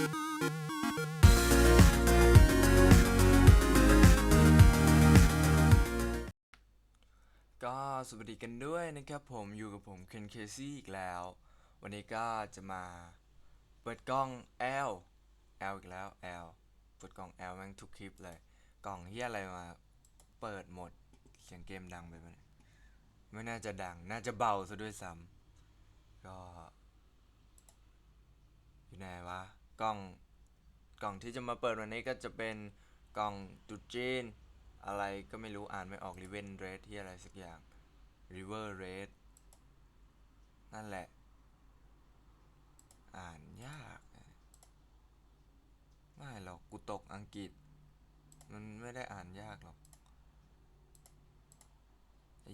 ก็สวัสดีกันด้วยนะครับผมอยู่กับผมเคนเคซี่อีกแล้ว วันนี้ก็จะมาเปิดกล้อง L L อีกแล้ว L เปิดกล้อง L แม่งทุกคลิปเลย กล่องเฮียอะไรมาเปิดหมดเสียงเกมดังไปปะเนี่ยไม่น่าจะดัง น่าจะเบาซะด้วยซ้ำก็ อยู่ไหนวะ กล่องกล่องที่จะมาเปิดวันนี้ก็จะเป็นกล่องตุดจีน อะไรก็ไม่รู้อ่านไม่ออกริเวนเรดที่อะไรสักอย่าง River Red นั่นแหละ อ่านยากไม่หรอกกูตกอังกฤษ มันไม่ได้อ่านยากหรอก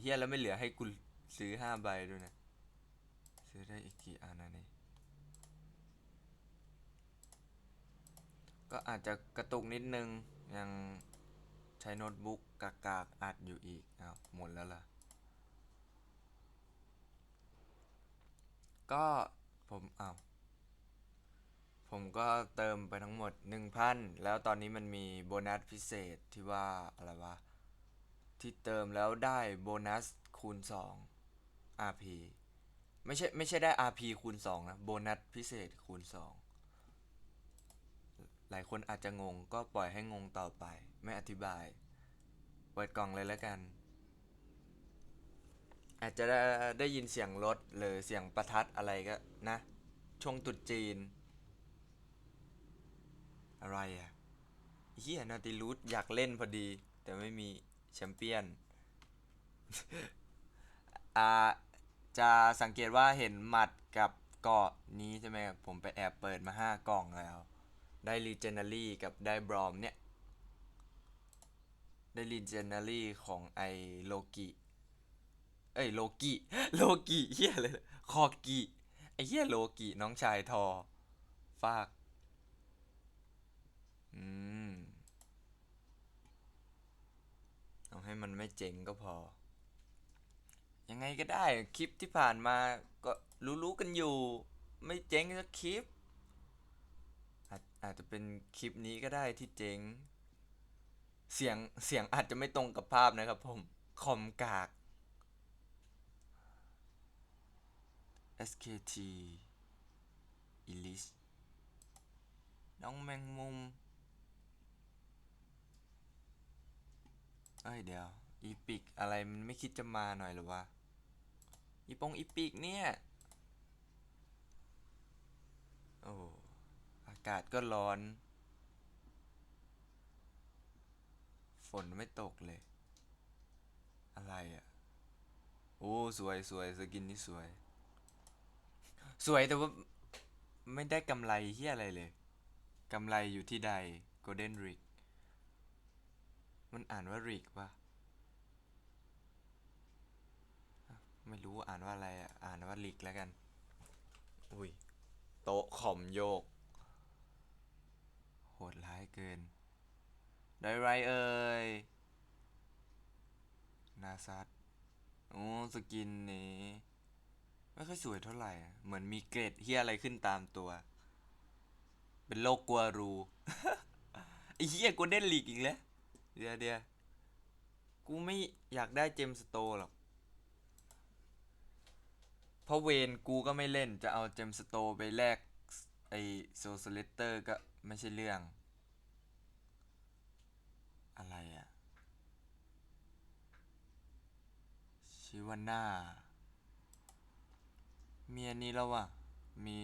เฮียแล้วไม่เหลือให้กูซื้อห้าใบด้วยนะ ซื้อได้อีกกี่อันนะนี่ ก็อาจจะกระตุกนิดนึง ยังใช้โน้ตบุ๊กกากๆอัดอยู่อีกอ้าวหมดแล้วล่ะ ก็ผมอ้าวผมก็เติมไปทั้งหมด 1,000 แล้วตอนนี้มันมีโบนัสพิเศษที่ว่าอะไรวะ ที่เติมแล้วได้โบนัสคูณ 2 RP ไม่ใช่ไม่ใช่ได้ RP คูณ 2 นะ โบนัสพิเศษคูณ 2 หลายคนอาจจะงงก็ปล่อยให้งงต่อไป ไม่อธิบาย เปิดกล่องเลยแล้วกัน อาจจะได้ได้ยินเสียงรถหรือเสียงประทัดอะไรก็นะ ช่วงตุดจีน อะไรอะเฮียนาติลูดอยากเล่นพอดี แต่ไม่มีแชมเปี้ยนอาจะสังเกตว่าเห็นหมัดกับเกาะนี้ใช่ไหมผมไปแอบเปิดมาห้ากล่องแล้ว ได้ Legendary กับได้บรอมเนี่ย ได้ Legendary ของไอโลกิเอ้ยโลกิโลกิเฮียเลยคอกิไอเฮียโลกิน้องชายทอฟาก อืมเอาให้มันไม่เจ๋งก็พอ ยังไงก็ได้คลิปที่ผ่านมาก็รู้ๆกันอยู่ ไม่เจ๊งสักคลิป อาจจะเป็นคลิปนี้ก็ได้ที่เจ๊ง เสียงเสียงอาจจะไม่ตรงกับภาพนะครับผม คอมกาก SKT Elise น้องแมงมุม เอ้ยเดี๋ยว อีปิกอะไรมันไม่คิดจะมาหน่อยหรือวะ อีปงอีปิกเนี่ย โอ้ากาศก็ร้อน ฝนไม่ตกเลย อะไรอะ โอ้สวยสวยสกินนี่สวย สวยแต่ว่า ไม่ได้กำไรเฮียอะไรเลยกำไรอยู่ที่ใด Golden Rig มันอ่านว่า Rig ปะอะไม่รู้อ่านว่าอะไรอะ อ่านว่า Rig แล้วกัน อุ้ย โต๊ะขอมโยก โหดร้ายเกิน ได้ไรเอ่ย นาซัดโอ้สกินนี้ ไม่ค่อยสวยเท่าไหร่ เหมือนมีเกรดเฮียอะไรขึ้นตามตัว เป็นโรคกลัวรูไอ้เฮียกูเด่นลีกอีกแล้ว เดี๋ยวเดี๋ยวกูไม่อยากได้เจมสโตหรอก เพราะเวนกูก็ไม่เล่นจะเอาเจมสโตไปแลกไอโซสเลตเตอร์ก็ ไม่ใช่เรื่อง อะไรอะชิวาน่าเมีอันนี้แล้ววะมี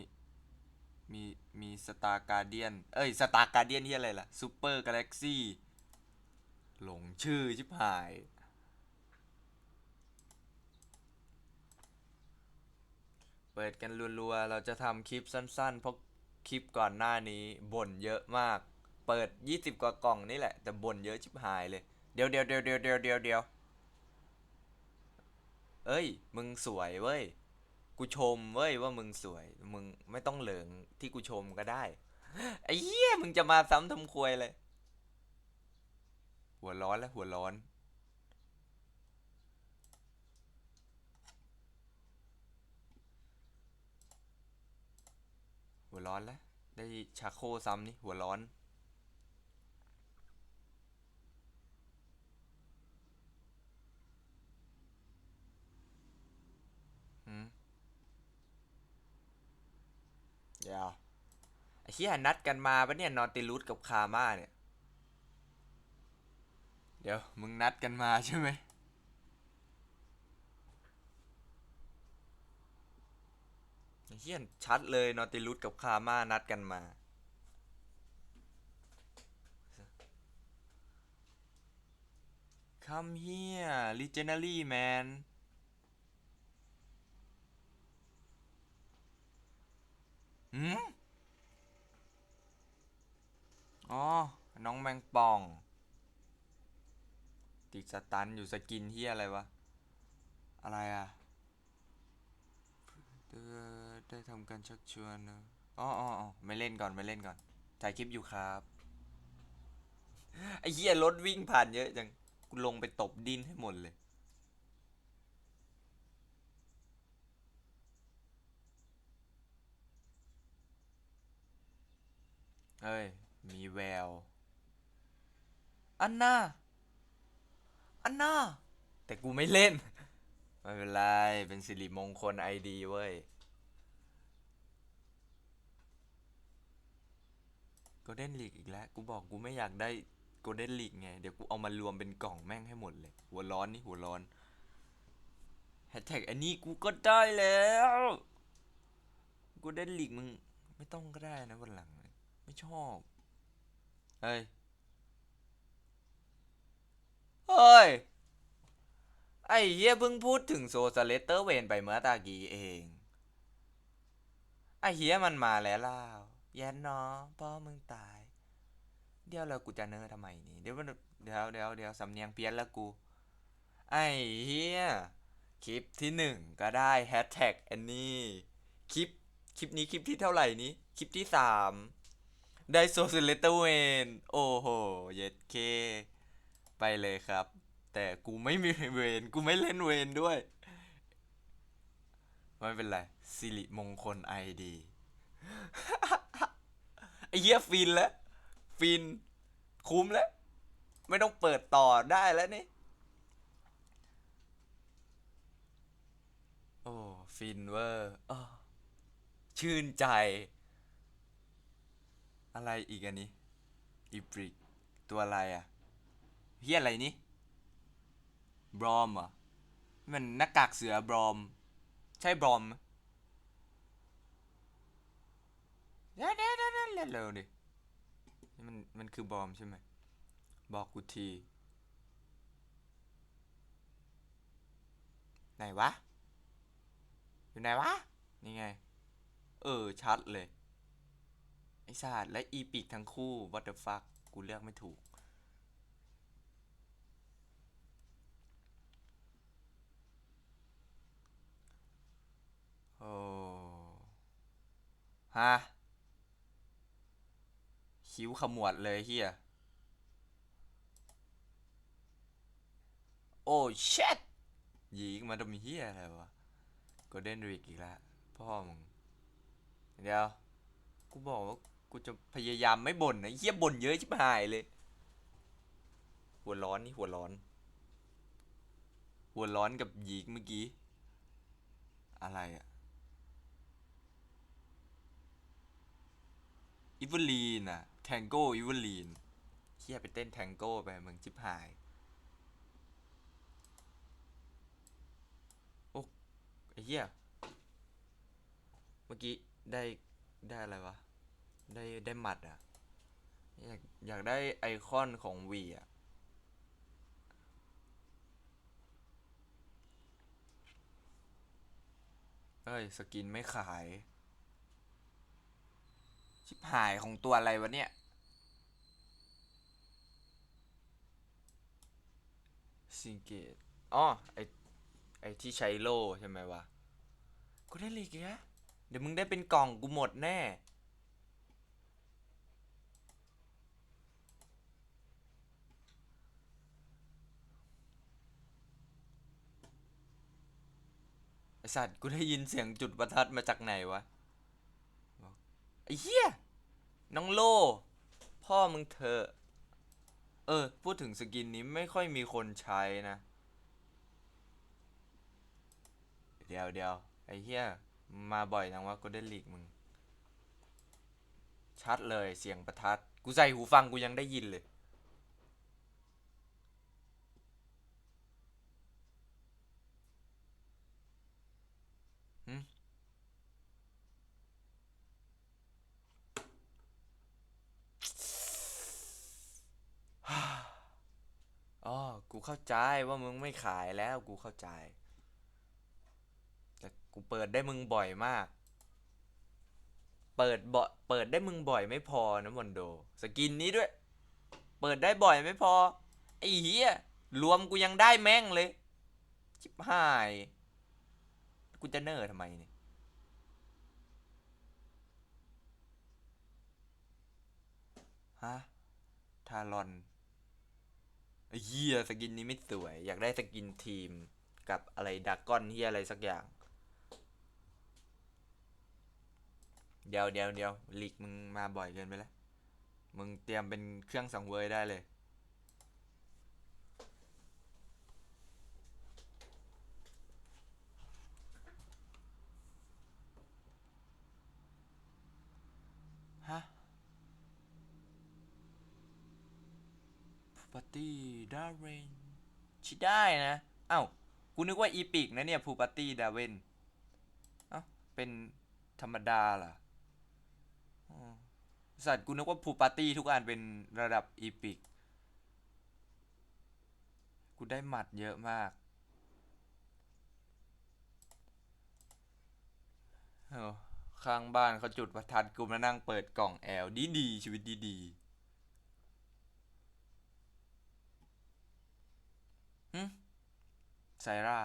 มีมีสตาร์การเดียน เอ้ยสตาร์การเดียนที่อะไรล่ะซูเปอร์กาแล็กซี่หลงชื่อชิบหาย เปิดกันรัวๆ เราจะทำคลิปสั้นๆ เพราะ คลิปก่อนหน้านี้บ่นเยอะมาก เปิด 20 กว่ากล่องนี่แหละ แต่บ่นเยอะชิบหายเลย เดี๋ยวเดี๋ยวเดี๋ยวเดี๋ยวเดี๋ยวเดี๋ยวเดี๋ยวเอ้ย มึงสวยเว้ย กูชมเว้ยว่ามึงสวย มึงไม่ต้องเหลิงที่กูชมก็ได้ ไอ้เหี้ยมึงจะมาซ้ำทำควยเลย หัวร้อนแล้วหัวร้อน ร้อนแล้ว ได้ชาโคซ้ำนี่หัวร้อนหืมเดี๋ยวไอ้เหี้ยนัดกันมาปะเนี่ยนอนติลูดกับคาม่าเนี่ย เดี๋ยว มึงนัดกันมาใช่ไหม ไอ้ เฮียนชัดเลยนอติลุสกับคาม่านัดกันมา Come here legendary man หืมอ๋อ น้องแมงป่อง ติดสตันอยู่สกินเฮียอะไรวะ อะไรอะเออ ได้ทำการชักชวนนะอ๋ออ๋ออ๋อไม่เล่นก่อนไม่เล่นก่อน ถ่ายคลิปอยู่ครับ ไอ้เหี้ยรถวิ่งผ่านเยอะจังกูลงไปตบดินให้หมดเลย เฮ้ย มีแวว อันน่าอันน่าแต่กูไม่เล่น ไม่เป็นไร เป็นสิริมงคลไอดีเว้ย โกลเด้นลีกอีกแล้ว กูบอกกูไม่อยากได้โกลเด้นลีกไง เดี๋ยวกูเอามารวมเป็นกล่องแม่งให้หมดเลย หัวร้อนนี่หัวร้อนแฮชแท็กอันนี้กูก็ได้แล้วโกลเด้นลีกมึง ไม่ต้องก็ได้นะวันหลัง ไม่ชอบ เฮ้ย เฮ้ย ไอ้เหี้ยเพิ่งพูดถึงโซซาเลสเตอร์เวนไปเมื่อตะกี้เอง ไอ้เหี้ยมันมาแล้วล่าว แย่เนาะพ่อมึงตาย เดี๋ยวแล้วกูจะเนอทำไมนี่ เดี๋ยวมันเดี๋ยวเดี๋ยวเดี๋ยวสำเนียงเพี้ยนแล้วกู ไอ้เหี้ยคลิปที่หนึ่งก็ได้แฮชแท็กอันนี้คลิปคลิปนี้คลิปที่เท่าไหร่นี้ คลิปที่สามได้โซซาเลเตอร์เวนโอ้โห เย็ดเค ไปเลยครับ แต่กูไม่มีเวนกูไม่เล่นเวนด้วย ไม่เป็นไร สิริมงคลไอดี ไอ้เหี้ยฟินแล้ว ฟิน คุ้มแล้ว ไม่ต้องเปิดต่อได้แล้วนี่ โอ้ ฟินเวอร์อ้อชื่นใจ อะไรอีกอันนี้อีบริก ตัวอะไรอะเฮียอะไรนี่บรอมเหรอะมันหน้ากากเสือบรอม ใช่บรอมไหม เดี๋ยวเดี๋ยวเดี๋ยวเดะเร็วดินี่มันมันคือบอมใช่ไหม บอกกูที ไหนวะ อยู่ไหนวะ นี่ไง เออ ชัดเลย ไอศาสตร์และอีปิกทั้งคู่ what the fuck กูเลือกไม่ถูกโอ้ฮะ คิ้วขมวดเลยเฮียโอ้เช็ดยิงมาดมเฮียอะไรวะโกลเด้นริกอีกแล้วพ่อมึงเดี๋ยว กูบอกว่ากูจะพยายามไม่บ่นนะเฮียบ่นเยอะชิบหายเลย หัวร้อนนี่หัวร้อน หัวร้อนกับหยีกเมื่อกี้ อะไรอะอิวลีนอะ แทงโก้อิวลีนเฮียไปเต้นแทงโก้ไปมึงชิบหาย โอ้ไอ้เหี้ยเมื่อกี้ได้ได้อะไรวะ ได้ได้หมัดอะอยากอยากได้ไอคอนของวีอะเอ้ย สกินไม่ขาย ชิบหายของตัวอะไรวะเนี่ย ซิงเกตอ๋อไอไอที่ใช้โล่ใช่ไหมวะ กูได้ลีกแล้เดี๋ยวมึงได้เป็นกล่องกูหมดแน่ไอสัตว์กูได้ยินเสียงจุดประทัดมาจากไหนวะไอ้เหี้ย น้องโล พ่อมึงเถอะเออ พูดถึงสกินนี้ไม่ค่อยมีคนใช้นะ เดี๋ยวเดี๋ยวไอ้เหี้ย มาบ่อยจังวะก็ได้ลีกมึง ชัดเลยเสียงประทัด กูใส่หูฟังกูยังได้ยินเลย หึ อ๋อ กูเข้าใจว่ามึงไม่ขายแล้วกูเข้าใจ แต่กูเปิดได้มึงบ่อยมาก เปิดบ่อยเปิดได้มึงบ่อยไม่พอนะมอนโด สกินนี้ด้วย เปิดได้บ่อยไม่พอ ไอ้เหี้ยรวมกูยังได้แม่งเลย ชิบหาย กูจะเนอร์ทำไมเนี่ยฮะทารอน เฮียสกินนี้ไม่สวย อยากได้สกินทีมกับอะไรดักก้อนเฮียอะไรสักอย่าง เดี๋ยวเดี๋ยวเดี๋ยวลีกมึงมาบ่อยเกินไปแล้ว มึงเตรียมเป็นเครื่องสังเวยได้เลย ปาตี้ดาเวนชิได้นะเอ้ากูนึกว่าอีพิกนะเนี่ยพูปาตี้ดาเวนเอ้าเป็นธรรมดาเหรออ๋อสัตว์กูนึกว่าพูปาตี้ทุกอันเป็นระดับอีพิกกูได้หมัดเยอะมากข้างบ้านเขาจุดประทัดกูมานั่งเปิดกล่องแอลดีดีชีวิตดีดีๆหึ ไซร่า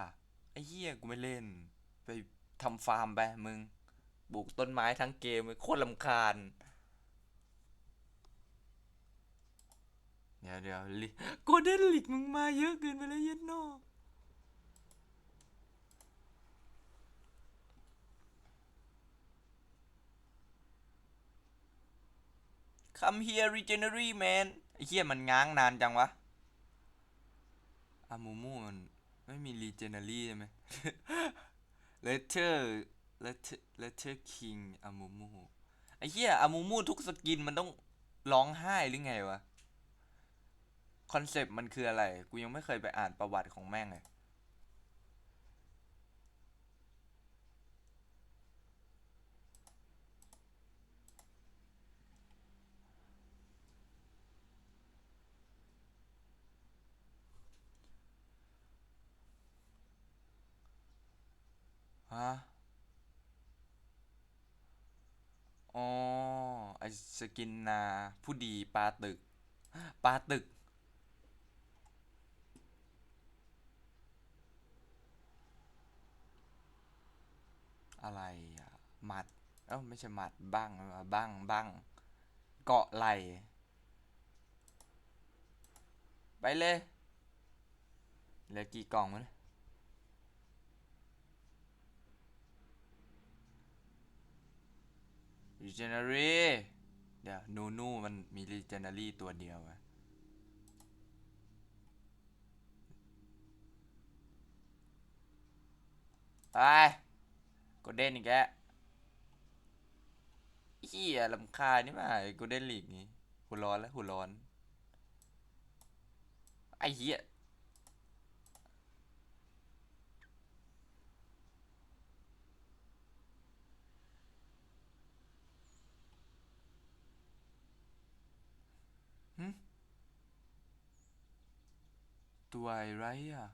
ไอ้เหี้ยกูไม่เล่น ไปทำฟาร์มไปมึงปลูกต้นไม้ทั้งเกมเลยโคตรลำคาญ เดี๋ยวเดี๋ยวลิโกเด้นลิกมึงมาเยอะเกินไปแล้วเย็นนอคัมเฮียรีเจเนอรี่แมนไอ้เหี้ยมันง้างนานจังวะอามูมูมัน ไม่มีรีเจเนอรี่ใช่ไหมเลเทอร์เลเทอร์เลเทอร์คิงอามูมูไอ้เหี้ยอามูมูทุกสกินมันต้องร้องไห้หรือไงวะ คอนเซปต์มันคืออะไร กูยังไม่เคยไปอ่านประวัติของแม่งเลย อ๋อไอสกินนา ผู้ดีปลาตึก ปลาตึก อะไรอะหมัด เอ้าไม่ใช่หมัดบ้างบ้างบ้างเกาะไหลไปเลยเหลือกี่กล่องวะเนี่ย รีเจเนอรี่เดี๋ยวนูนูมันมีรีเจเนอรี่ตัวเดียวอะไปกดเด้นอีกแกเฮียลำคาญนี่มากูเด้นลีกนี้หัวร้อนแล้วหัวร้อน ไอ้เหี้ย หึ ตัวอะไรอะ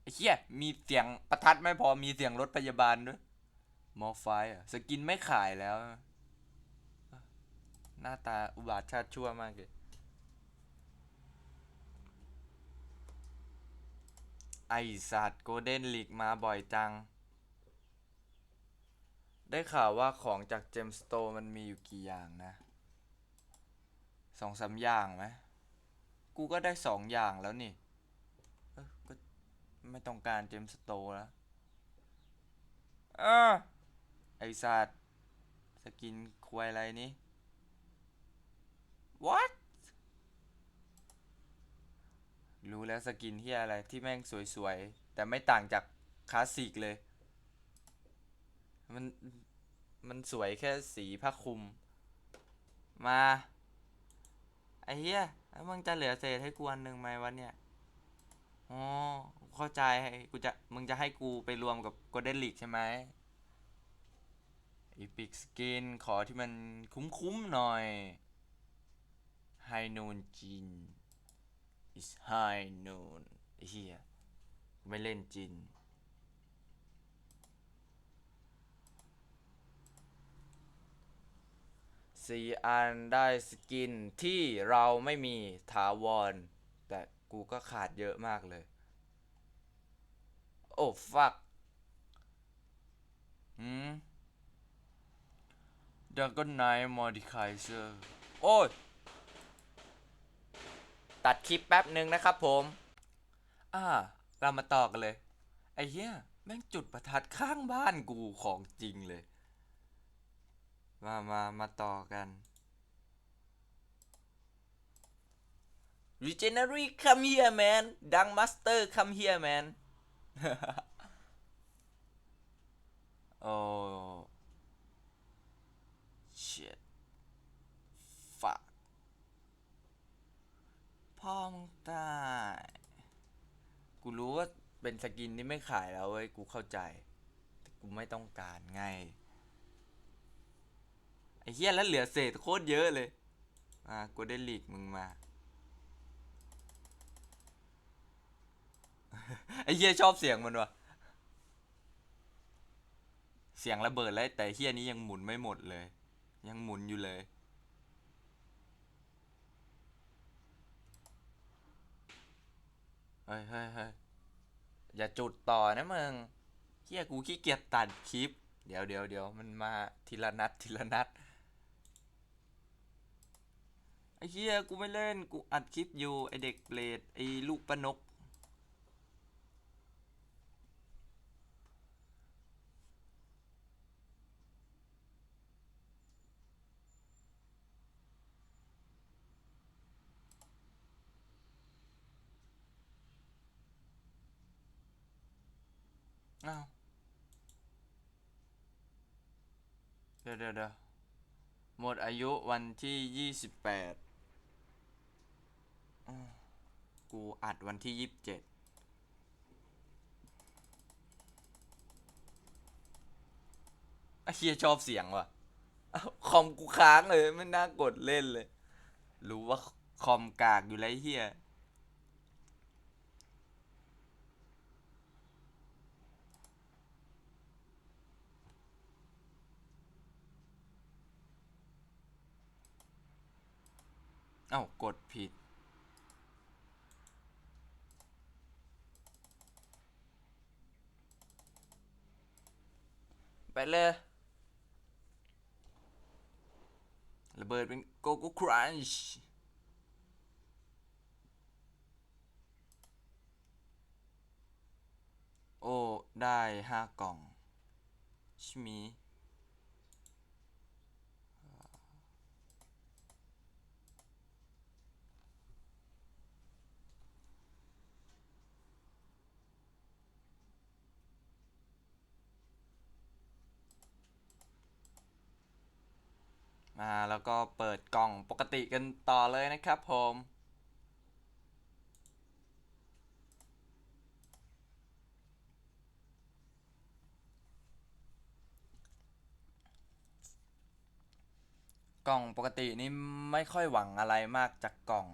ไอ้เหี้ยมีเสียงประทัดไม่พอมีเสียงรถพยาบาลด้วยมอไฟอะสกินไม่ขายแล้ว หน้าตาอุบาทชาติชั่วมากเลยไอสัตว์โกลเด้นลีกมาบ่อยจัง ได้ข่าวว่าของจากเจมสโตมันมีอยู่กี่อย่างนะสองสามอย่างไหม กูก็ได้สองอย่างแล้วนี่ เออก็ไม่ต้องการเจมสโตแล้วเออไอสัตว์สกินควยอะไรนี่ what รู้แล้วสกินเฮียอะไรที่แม่งสวยๆ แต่ไม่ต่างจากคลาสสิกเลย มัน มันสวยแค่สีผ้าคลุม มา ไอ้เหี้ย แล้วมึงจะเหลือเศษให้กูอันหนึ่งไหมวะเนี่ยอ๋อเข้าใจกูจะมึงจะให้กูไปรวมกับ Golden League ใช่ไหม Epic Skin ขอที่มันคุ้มๆหน่อย High Noon Jin is High Noon เหี้ยไม่เล่นจิน สี่อันได้สกินที่เราไม่มีถาวร แต่กูก็ขาดเยอะมากเลย โอ้ฟักหืมดังก็ไนมอดิคายเซอร์ โอ้ย ตัดคลิปแป๊บหนึ่งนะครับผม อ่า เรามาต่อกันเลย ไอ้เหี้ย แม่งจุดประทัดข้างบ้านกูของจริงเลย มามามาต่อกัน Regenerate come here man ดัง Master come here man โอ้ shit fuck พ่อมึงตาย กูรู้ว่าเป็นสกินที่ไม่ขายแล้วเว้ย กูเข้าใจ แต่กูไม่ต้องการไง เหี้ยแล้วเหลือเศษโคตรเยอะเลย อ่ากูได้ลีกมึงมาไอ้เหี้ยชอบเสียงมันวะเสียงระเบิดแล้วแต่เหี้ยนี้ยังหมุนไม่หมดเลย ยังหมุนอยู่เลย เฮ้ยเฮ้ยเฮ้ยอย่าจุดต่อนะมึงเฮียกูขี้เกียจตัดคลิป เดี๋ยวเดี๋ยวเดี๋ยวมันมาทีละนัดทีละนัด ไอ้เฮียกูไม่เล่น กูอัดคลิปอยู่ ไอเด็กเปรตไอลูกปนก อ้าว เดี๋ยวเดี๋ยวเดี๋ยวหมดอายุวันที่ยี่สิบแปด กูอัดวันที่ยี่สิบเจ็ดเฮียชอบเสียงว่ะคอมกูค้างเลยไม่น่ากดเล่นเลย รู้ว่าคอมกากอยู่แล้วไอ้เฮียเอ้ากดผิด ไปเลยระเบิดเป็นโกโก้ครันช์โอ้ ได้ห้ากล่องใชิมี มาแล้วก็เปิดกล่องปกติกันต่อเลยนะครับผม กล่องปกตินี่ไม่ค่อยหวังอะไรมากจากกล่อง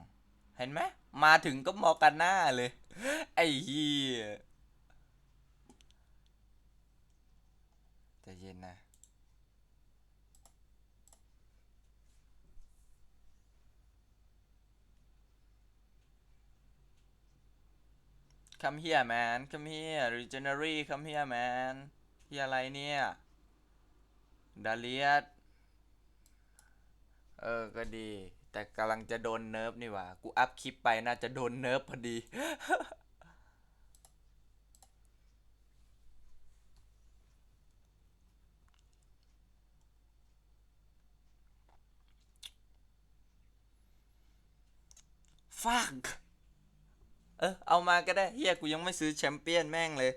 เห็นไหมมาถึงก็มอกันหน้าเลย ไอ้เหี้ยใจเย็นนะ come here man come here regenery come here man ที่อะไรเนี่ยดาเลียสเออ ก็ดี แต่กำลังจะโดนเนิร์ฟนี่วะกูอัพคลิปไปน่าจะโดนเนิร์ฟพอดี ฟัง เออ เอามาก็ได้เฮียกูยังไม่ซื้อแชมเปี้ยนแม่งเลย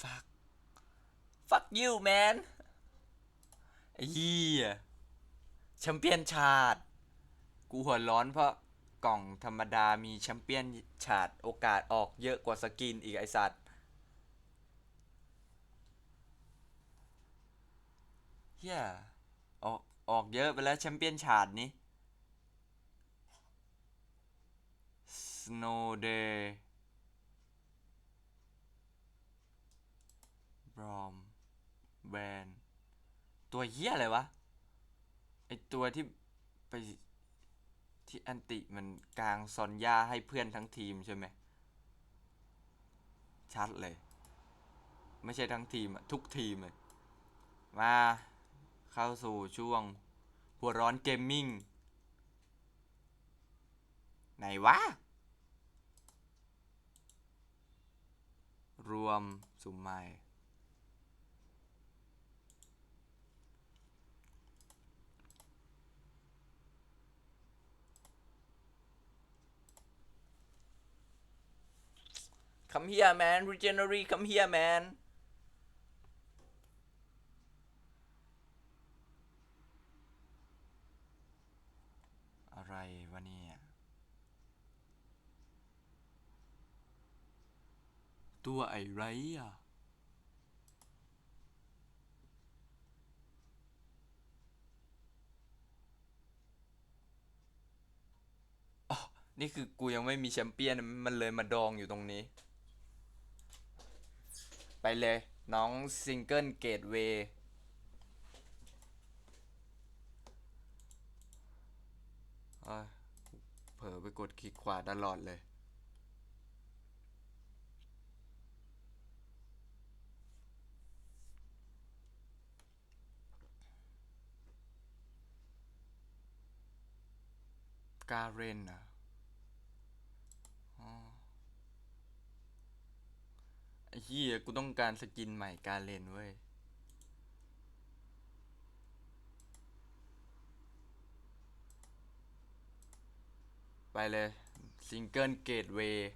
fuck fuck you man ไอ้เหี้ยแชมเปี้ยนชาดกูหัวร้อนเพราะ กล่องธรรมดามีแชมเปี้ยนชาดโอกาสออกเยอะกว่าสกินอีกไอสัตว์เฮียออกออกเยอะไปแล้วแชมเปี้ยนชาดนี้ Snow Day บรอมแวนตัวเหี้ยอะไรวะ ไอตัวที่ไป ที่อันติมันกลางซอนยาให้เพื่อนทั้งทีมใช่ไหม ชัดเลย ไม่ใช่ทั้งทีมทุกทีมเลย มาเข้าสู่ช่วง หัวร้อนเกมมิ่ง ไหนวะ รวมสุ่มใหม่ Come here man Regenerate come here man อะไรวะเนี่ย ตัวไอไรอะอ๋อนี่คือกูยังไม่มีแชมเปี้ยน มันเลยมาดองอยู่ตรงนี้ เลย น้องซิงเกิลเกตเวย์เผลอไปกดคลิกขวาตลอดเลย การเรนอะอ๋อ ไอ้เหี้ยกูต้องการสกินใหม่การเรนเว้ย ไปเลยซิงเกิลเกตเวย์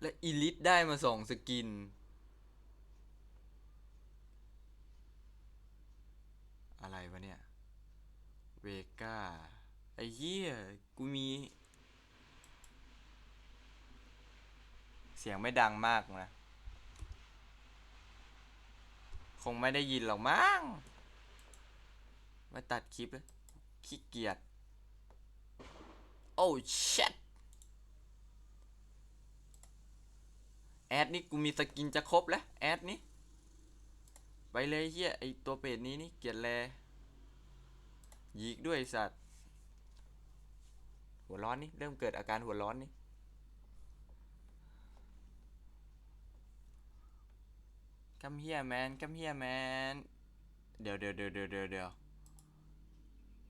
และอีลิทได้มาสองสกิน อะไรวะเนี่ย เวก้า ไอ้เหี้ย กูมี เสียงไม่ดังมากนะ คงไม่ได้ยินหรอกมั้งมาตัดคลิปขี้เกียจ โอ้ชิตแอดนี่กูมีสกินจะครบแล้ว แอดนี่ไปเลยเฮียไอตัวเป็ดนี้นี่เกลียดแลยีกด้วยสัตว์ หัวร้อนนี่ เริ่มเกิดอาการหัวร้อนนี่ Come here man Come here man เดี๋ยวเดี๋ยวเดี๋ยวเดี๋ยวเดี๋ยวเดี๋ยว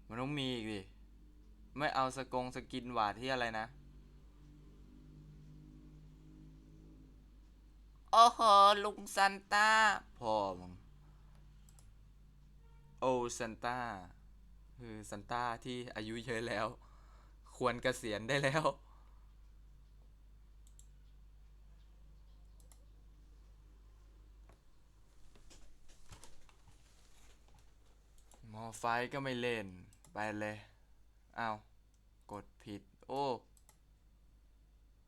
มันต้องมีอีกดิ ไม่เอาสกงสกินหวาดที่อะไรนะ โอ้โห ลุงซันต้าพ่อมึง โอซันต้า คือซันต้าที่อายุเยอะแล้ว ควรเกษียณได้แล้ว อไฟก็ไม่เล่น ไปเลยเอากดผิด โอ้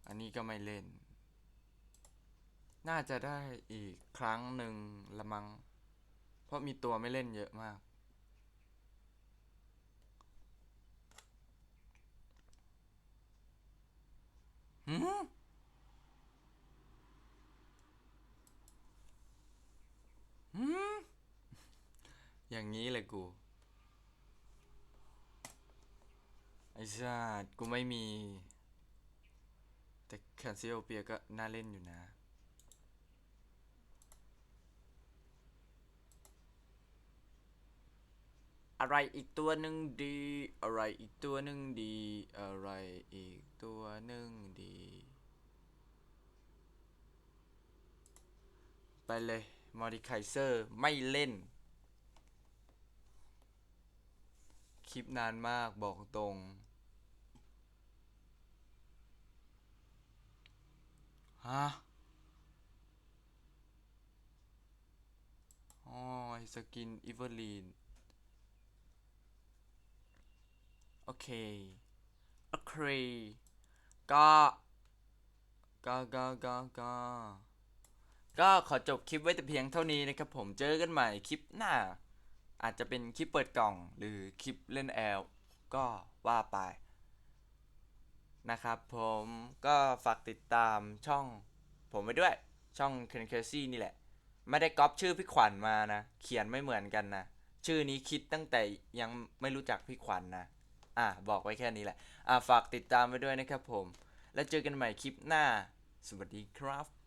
อันนี้ก็ไม่เล่น น่าจะได้อีกครั้งหนึ่งละมัง เพราะมีตัวไม่เล่นเยอะมาก หืมหืมอย่างนี้เลยกู ไอ้สัสกูไม่มี แต่แคนซิโอเปียก็น่าเล่นอยู่นะออะไรอีกตัวหนึ่งดี อะไรอีกตัวหนึ่งดี อะไรอีกตัวหนึ่งดี ไปเลยมอดิไคเซอร์ไม่เล่น คลิปนานมากบอกตรงะอ๋อสกินอีเวอร์ลีน โอเค โอเค ก็ ก็ก็ก็ก็ก็ขอจบคลิปไว้แต่เพียงเท่านี้นะครับผมเจอกันใหม่คลิปหน้า อาจจะเป็นคลิปเปิดกล่องหรือคลิปเล่นแอลก็ว่าไป นะครับผมก็ฝากติดตามช่องผมไปด้วยช่องเคนเคซี่นี่แหละ ไม่ได้ก๊อปชื่อพี่ขวัญมานะ เขียนไม่เหมือนกันนะ ชื่อนี้คิดตั้งแต่ยังไม่รู้จักพี่ขวัญนะอะบอกไว้แค่นี้แหละ อะฝากติดตามไปด้วยนะครับผม แล้วเจอกันใหม่คลิปหน้า สวัสดีครับ